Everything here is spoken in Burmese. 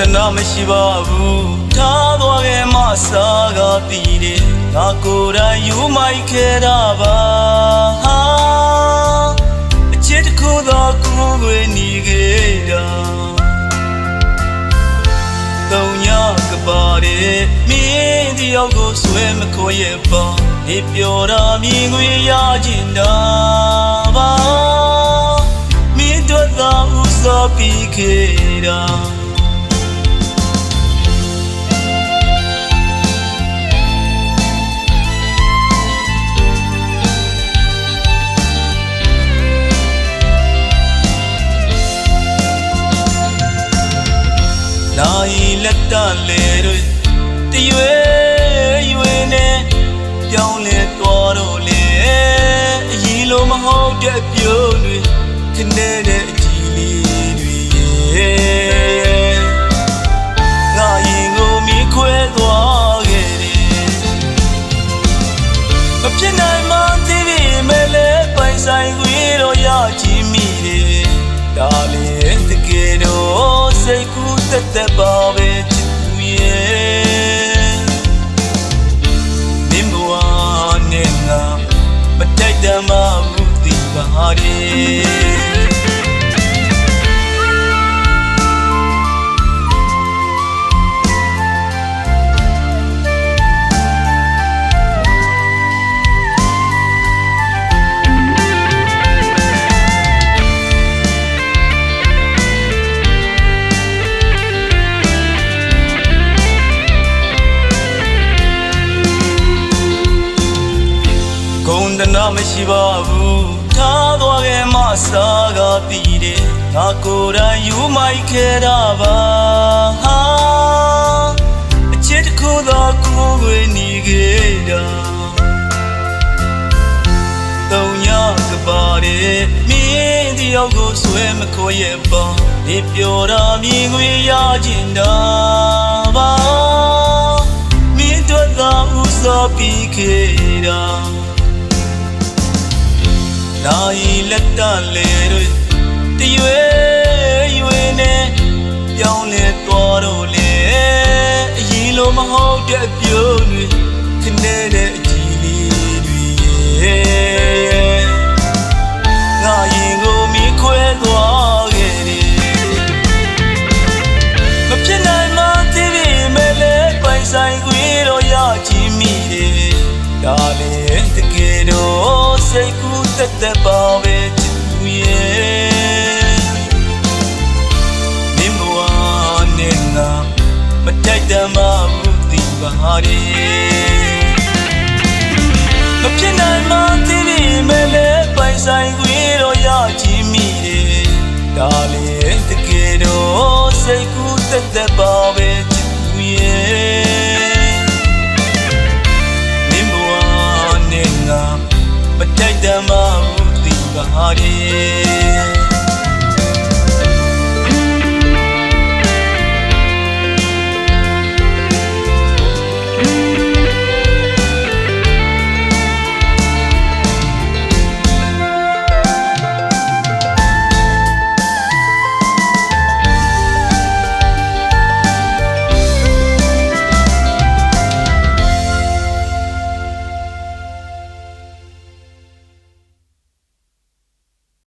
မရှိပါဘူးထားသွားခဲ့မှစားကတည်တယ်ငါကိုယ်တိုင်ယူမိုက်ခဲ့တာပါဟာအချစ်တစ်ခုသောကိုယ်ွယ်နေခဲ့တာတုံညကပါတဲ့မင်းတယောက်ကိုဆွဲမခေါ်ရဲ့ပါနေပြောတာမြင်ငွေရကျင်တာပါမင်းတို့သာဥ လက်တလေတွေတရွေရွေနဲ့ပြောင်းလဲသွားတော့လေအရင်လိုမဟုတ်တဲ့ပြုံးတွေခနဲ့တဲ့အကြည့်လေးတွေရဲ့ တိုက် ဂုံတနာမရှိပါဘူးထားသွားခဲ့မှစားကတည်တယ်ငါကိုယ်တိုင်ယူမိုက်ခဲ့တာပါဟာအချစ်တစ်ခုသောကိုယ်ွယ်နေခဲ့တာတုံညကပါတဲ့မင်းတယောက်ကိုဆွဲမခေါ်ရဲ့ပါနေပြောတာမြင်ငွေရကျင်တာပါမင်းတို့သာဥစားပြီးခဲ့တာ နိုင်လက်တလေတွေတရွေရွေနဲ့ပြောင်းလဲသွားတော့လေအရင်လိုမဟုတ်တဲ့ပြုံးတွေခနဲ့တဲ့အကြည့်လေးတွေရဲ့ မဟုတိကာရေ